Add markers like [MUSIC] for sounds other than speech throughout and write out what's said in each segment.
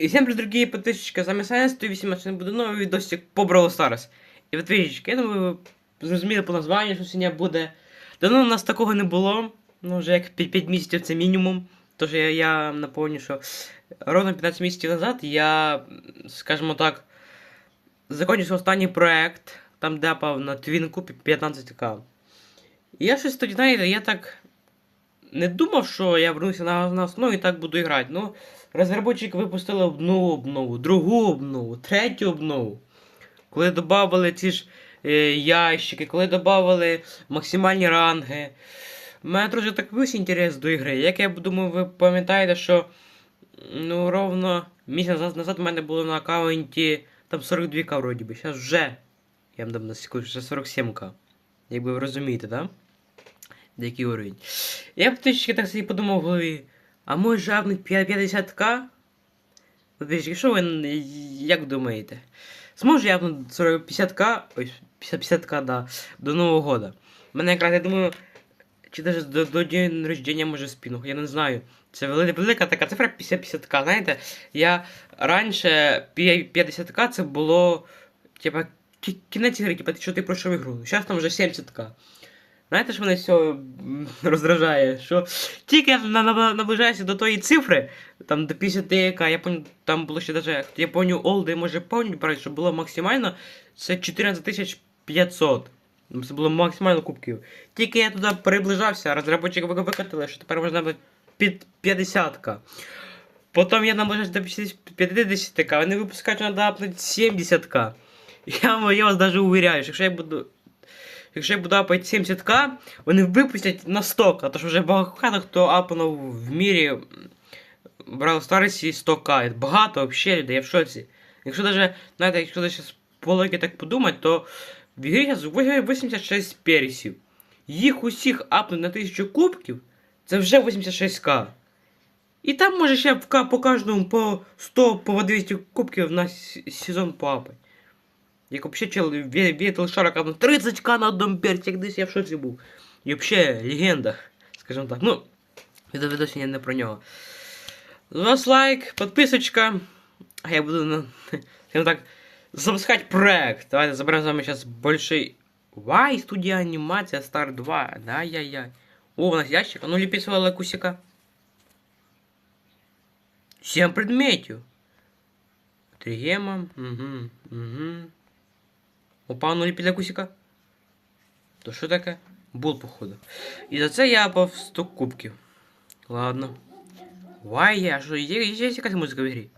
И всем привет, дорогие подписчики, с вами Сайенс, 118 буде новий відосик по Brawl Stars. І подписчики, я думаю, ви зрозуміли по названню, що сьогодні буде. Давно у нас такого не було, ну вже як 5, місяців це мінімум. Тож я, я напомню, що ровно 15 місяців назад я, скажімо так, закінчив останній проект, там депав на твінку 15к. І я щось тоді, знаєте, я так не думав, що я вернуся на, на основу і так буду грати. Ну, розробники випустили одну обнову, другу обнову, третю обнову. Коли додавали ці ж е, ящики, коли додавали максимальні ранги. У мене трохи так вився інтерес до ігри. Як я думаю, ви пам'ятаєте, що ну, ровно місяць назад у мене було на аккаунті там 42к вроді би. Зараз вже. Я вам дам на секунду, вже 47к. Якби ви розумієте, так? Да? Який уровень. Я б трішки так собі подумав в голові, а може жабнуть 50к? Подписчики, що ви як думаєте? Зможу я 50к, ой, 50к, да, до Нового года. Мене якраз, я думаю, чи навіть до, до дня рождення може спіну, я не знаю. Це велика, така цифра 50-50к, знаєте, я раніше 50к це було, типа, кі- кінець гри, типа, що ти пройшов ігру. Зараз там вже 70к. Знаєте, що мене все [LAUGHS] роздражає? Що тільки я на- на- наближаюся до тої цифри, там до 50 яка, я пам'ятаю, там було ще даже, я пам'ятаю, олди, може пам'ятаю, брати, що було максимально, це 14 500. Ну, Це було максимально кубків. Тільки я туди приближався, розробники ви- викатили, що тепер можна буде під 50к. Потім я наближаюся до 50к, вони випускають, що треба апнути 70к. Я, я вас даже уверяю, що якщо я буду якщо я буду апати 70к, вони випустять на 100к, а то що вже багато хто апнув в мірі в Brawl Stars 100к. Багато взагалі людей, я в шоці. Якщо даже, знаєте, якщо даже по логіки так подумати, то в ігрі зараз 86 персів. Їх усіх апнуть на 1000 кубків, це вже 86к. І там може ще по кожному по 100 по 200 кубків на сезон поапать. Як взагалі чел Вітел Шарок ну 30к на одному перці, як десь я в шоці був. І взагалі легенда, скажімо так. Ну, відео відео сьогодні не про нього. З вас лайк, підписочка. А я буду, ну, [LAUGHS] скажімо так, запускати проект. Давайте заберемо з вами зараз большой... Вай, студія анімація Star 2. Да-яй-яй. О, у нас ящик. А ну ліпі свого лакусика. 7 предметів. Три гема. Угу. Угу. Опа, ну ліпі лакусика. То що таке? Бул, походу. І за це я апав 100 кубків. Ладно. Вай, а що, є, є якась музика в ігрі?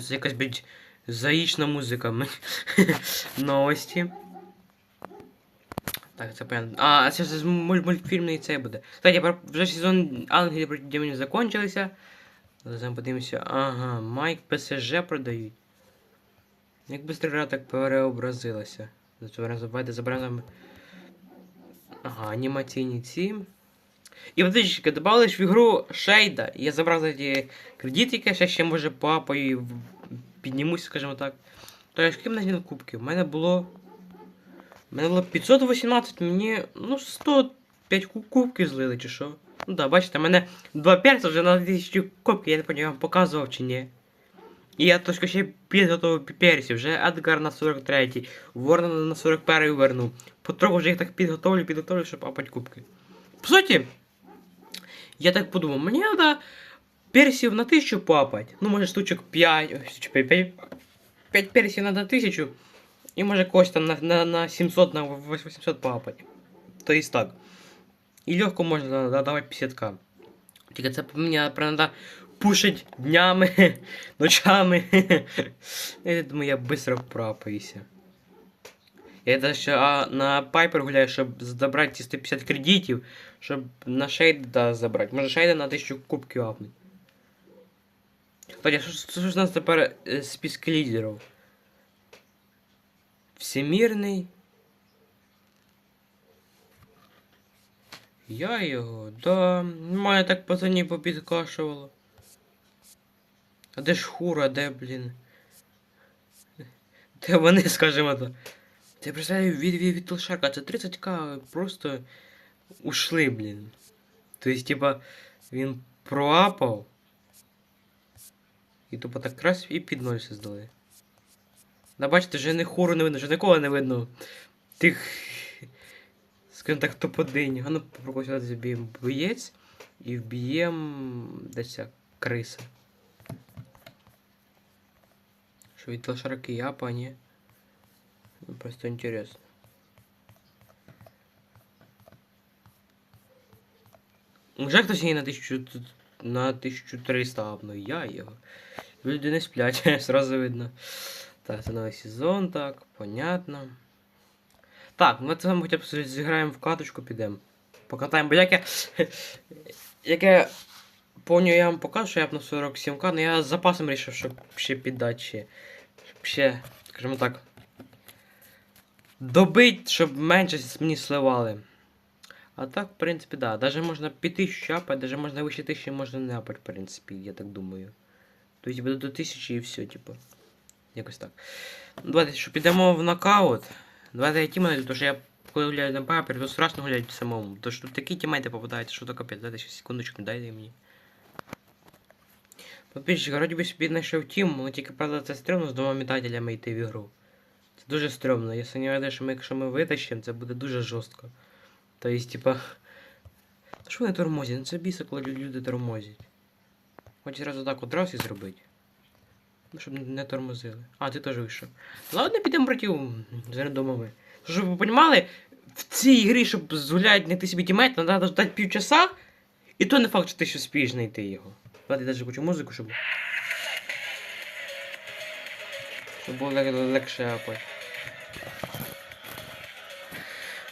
Це якась, блядь, заїчна музика. [LAUGHS] Новості. Так, це понятно. А, це ж муль мультфільмний цей буде. Кстати, вже сезон Ангелів проти демонів закончилися. Зараз подивимося. Ага, Майк ПСЖ продають. Як быстро гра так переобразилася. Забувайте, заберемо. Ага, анімаційні ці. І добавили ж в ігру Шейда. Я забрав за ті кредитики, ще ще може папою піднімусь, скажімо так. То я ж ким на кубки? У мене було. У мене було 518, мені. Ну, 105 ку- кубків злили, чи що. Ну да, бачите, в мене два перця вже на 1000 кубків, я не пам'ятаю, вам показував чи ні. І я трошки ще підготував персів, вже Едгар на 43-й, Ворна на 41-й вернув. Потроху вже їх так підготовлю, підготовлю, щоб апать кубки. По суті, я так подумав, мені треба персів на 1000 папать. Ну, може, штучок 5, ой, чи 5, 5 персів на 1000. І може когось там на, на, на 700, на 800 папать. То есть так. І легко можна додавати 50к. Тільки це мені треба пушить днями, [LAUGHS] ночами. [LAUGHS] Я думаю, я быстро пропаюся. Я даже на Пайпер гуляю, щоб забрати ці 150 кредитів, щоб на Шейда забрати. Може Шейда на 1000 кубків апнуть. Кстати, що, ж- у нас тепер е, списки лідерів? Всемірний. Я його, да. Мене так пацані попідкашувало. А де ж хура, де, блін? Де вони, [LAUGHS] скажімо так? Ти представляю, від, від, від Толшака, це 30к просто ушли, блін. Тобто, типа, він проапав. І тупо так раз і під ноль все здали. Да бачите, вже не хору не видно, вже нікого не видно. Тих. Скажімо так, топ-1. А ну заб'ємо боєць і вб'ємо десь ця криса. Що від лошараки я, пані. Ну, Просто интересно. Уже хтось її на 1000, на 1300 апнув, я його. Люди не сплять, [LAUGHS] сразу видно. Так, це новий сезон, так, понятно. Так, ми це хоча б зіграємо в каточку, підемо. Покатаємо, бо як я. [LAUGHS] Як я вам покажу, що я б на 47к, але я з запасом вирішив, щоб ще піддати ще. Скажімо так. Добить, щоб менше мені сливали. А так, в принципі, да. Даже можна під 1000 апать, даже можна вище 1000 можна не апать, в принципі, я так думаю. Тобто буде до 1000 і все, типу. Якось так. Ну, Давайте, що підемо в нокаут. Давайте я тімейти, тому що я коли гуляю на папері, то страшно гуляти самому. Що тут такі тімейти попадаються, що то капець. Дайте ще секундочку, дайте мені. Подписчик, вроді би собі знайшов тім, але тільки правда це стрьомно з двома метателями йти в ігру. Це дуже стрьомно. Я сумніваюся, що ми, якщо ми витащимо, це буде дуже жорстко. Тобто, типа. Та що вони тормозять? Ну це біса, коли люди тормозять. Хоч зразу так одразу і зробити. Ну, щоб не тормозили. А, ти теж вийшов. Ладно, підемо братів з рандомами. Щоб ви розуміли, в цій грі, щоб згуляти знайти собі тімейт, треба ждати півчаса, і то не факт, що ти ще спієш знайти його. Давайте навіть хочу музику, щоб. Щоб було лег- легше апати.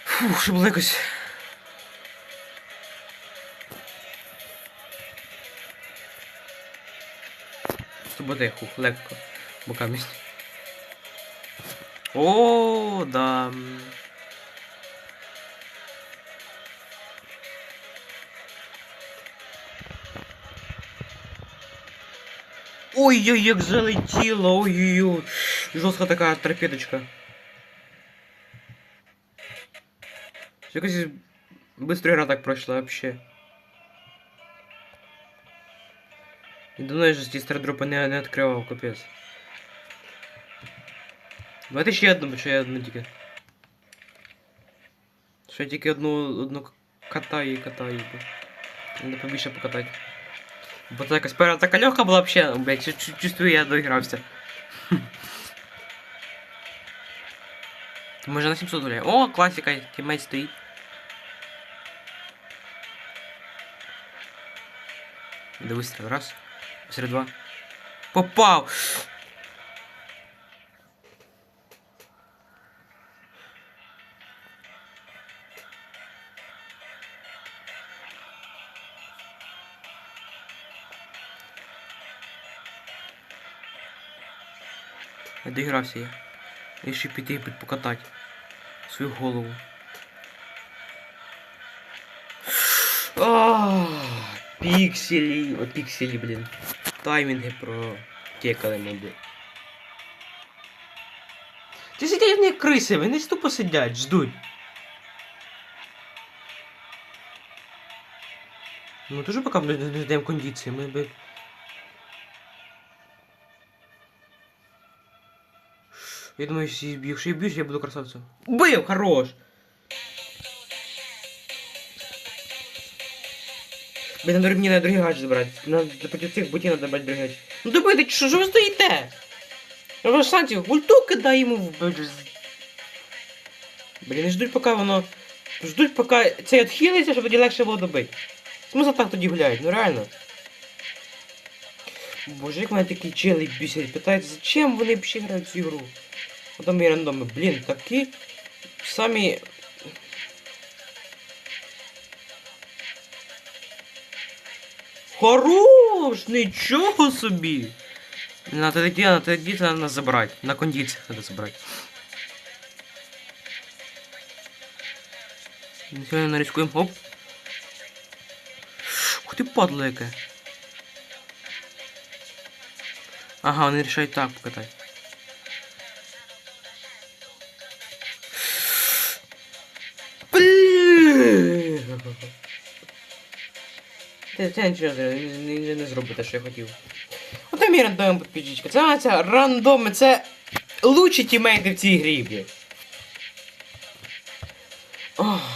Фух, щоб було якось. Хух, легко. Бокамість. О, да. Ой-ой, як залетіло, ой-ой-ой. Жорстка така торпедочка. Якось быстро игра так пройшла вообще. І давно я ж ці стардропи не, не відкривав, капець. Давайте ще одну, бо що я одну тільки. Що я тільки одну, одну катаю і катаю. бо. Треба побільше покатати. Бо це якась перша така легка була вообще, блядь, чу- чу- чувствую, я доігрався. Може на 700 гуляє. О, класика, тімейт стоїть. Іде вистріл, раз. Вистріл два. Попав! Доігрався я. Ще піти покатати свою голову. Пікселі, о, пікселі, блін. Таймінги про текали, мабуть. Ти сидять не криси, вони тупо сидять, ждуть. Ну дуже поки ми не ждемо кондиції, ми Я думаю, якщо я б'юсь, я буду красавцем. Убив, хорош! Блин, надо мені на другий гаджет забрати. Надо проти цих ботів надо брати другий гаджет. Ну добити, що ж ви стоїте? Санті, ульту кидай йому в. Блін, і ждуть, поки воно... Ждуть, поки цей відхилиться, щоб тоді легше було добити. Смисл так тоді гуляють, ну реально. Боже, як мене такі чели бісять, питають, зачем вони взагалі грають цю ігру? Потім і рандоми, блін, такі самі. Хорош! Нічого собі! На тоді, на тоді треба забрати. На кондиціях треба забрати. Сьогодні нарізкуємо. Оп. Ух ти падла яке. Ага, вони рішають так покатати. Це, це нічого не, не, не, не зробить те, що я хотів. Ото мій рандом підпічка. Це це рандоми, це лучші тімейти в цій грі,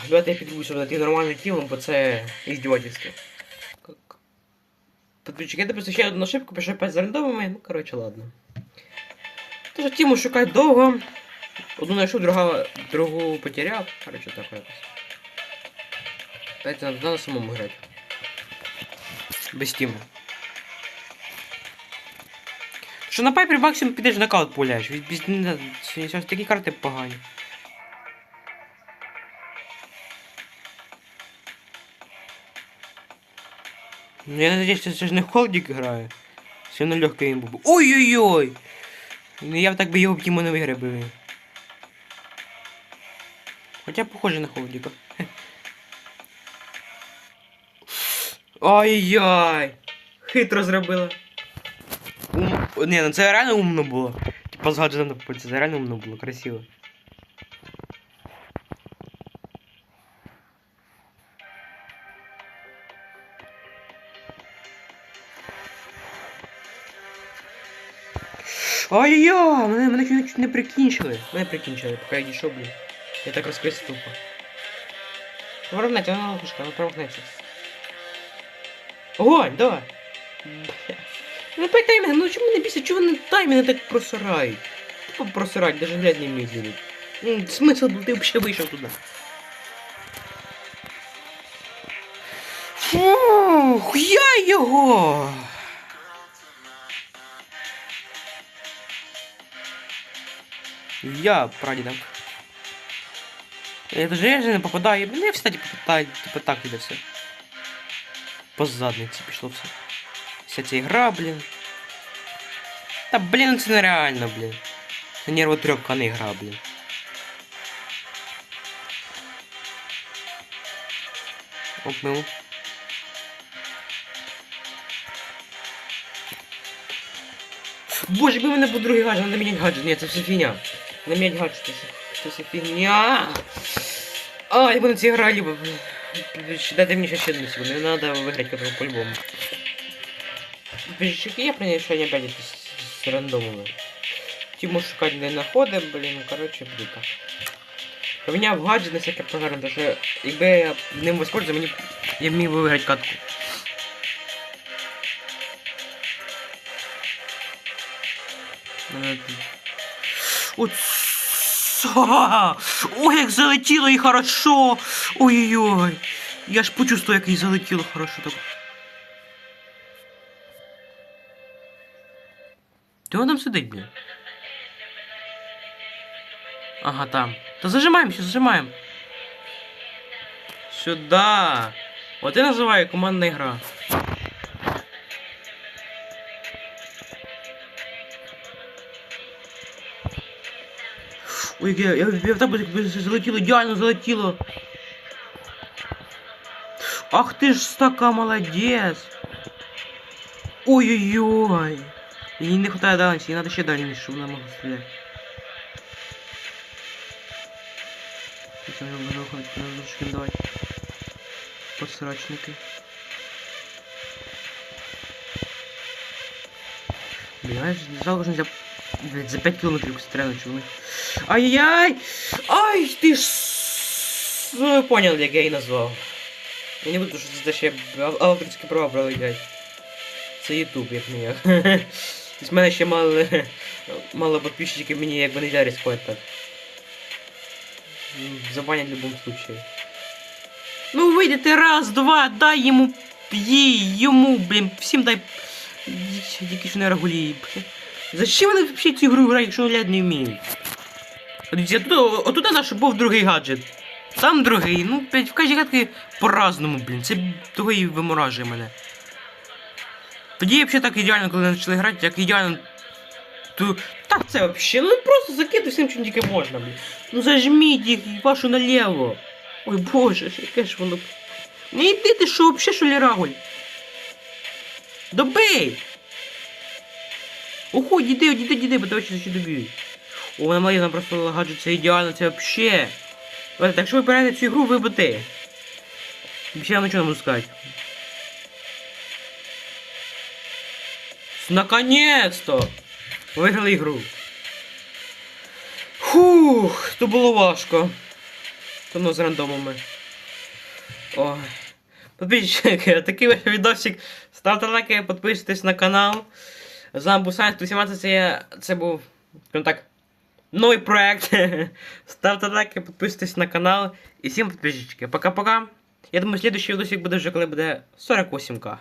давайте я підвищу над тим нормальним тілом, бо це іздівательство. Подписчик, я допустив ще одну ошибку, пишу опять з рандомами, ну коротше, ладно. Тож тіму шукати довго. Одну знайшов, друга, другу потеряв. Коротше, так якось. Дайте надо, самому грати. Без тіму. Що на пайпері максимум підеш нокаут пуляєш. Зараз такі карти погані. Ну я надеюсь, що це ж не холдик грає. Все на легкий їм був. Ой-ой-ой! Ну я б так би його в тіму не виграв би. Хоча похоже на холдика. Ай-яй! Хитро зробила. Ум... Ні, ну це реально умно було. Типа з гаджетом на пульці, це реально умно було, красиво. Ай-я! Мене, мене чуть, чуть не прикінчили. Мене прикінчили, поки я дійшов, блін. Я так розкрився тупо. Повернеться, вона ловушка, вона промахнеться. Огонь, давай! Ну пай таймінг, ну чому не бісить, чого вони таймінги так просирають? Тупо просирають, даже глядь не вміють зробити. Смисл був, ти взагалі вийшов туди. Фух, я його! Я прадідом. Я даже я же не попадаю. Я кстати попадаю, типа так іде все. По задниці пішло все. Вся ця ігра, блін. Та блін, ну це нереально, блін. Це нервотрепка, а не ігра, блін. Оп, мимо. Боже, якби в мене був другий гаджет, надо міняти гаджет. Ні, це все фігня. Не міняти гаджет, це, все- це все фігня. А, я буду ці грали бы. Дайте ще ще одну секунду, мне надо выиграть которого по-любому. Пиздчики, я принял решение опять с, с рандомами. Тиму шукать не находим, блин, короче, круто. Поміняв гаджет на всяке програмне, тому що якби я ним воспользувався, мені я міг виграти катку. Е, От са! Ой, як залетіло і хорошо! Ой-ой-ой! Я ж почувствую, як їй залетіло хорошо так. Ти вон там сидить, блін? Ага, там. Та зажимаємося, зажимаємо. Сюда. От я називаю командна гра. Ой, я, я, я в тебе залетіло, ідеально залетіло. Ах ты ж така молодец. Ой-ой-ой. Ей не хватает дальности, ей надо еще дальность, чтобы она могла стрелять. Сейчас я буду уходить, надо лучше им давать. Подсрачники. Блин, знаешь, жалко, что нельзя блядь, за 5 километров стрелять, чего Ай-яй! Ай, ты ж... Ну, понял, я її назвав. Я не буду, що це ще ав- авторські права проявлять. Це Ютуб, як не як. Тобто в мене ще мало, мало підписчиків, мені якби не ризикувати так. М, Забанять в будь-якому случае. Ну вийди ти раз, два, дай йому їй, йому, блін, всім дай. Тільки що не регулює. Зачем вони взагалі цю гру грають, якщо вони не вміють? Отут наш був другий гаджет. Там другий, ну, блядь, в кожній гадки по-разному, блін. Це того і виморажує мене. Тоді взагалі так ідеально, коли почали грати, як ідеально. То... Так це взагалі, ну просто закидай всім, чим тільки можна, блін. Ну зажміть їх вашу наліво. Ой боже, яке ж воно. Не йди ти що, взагалі, що лірагуль? Добий! Уходь, іди, іди, іди, бо тебе ще доб'ють. О, вона має там просто гаджет, це ідеально, це вообще. Так що ви берете цю ігру, ви бите. Я нічого не сказати. Наконец-то! Виграли ігру. Фух, то було важко. То ну з рандомами. Ой. Подписчики, [LAUGHS] такий ось відосик. Ставте лайки, підписуйтесь на канал. З Бусан був 117, це, це був, скажімо так, новий проект. [LAUGHS] Ставте лайки, підписуйтесь на канал. І всім підписчики. Пока-пока. Я думаю, следующий відосик буде вже коли буде 48к.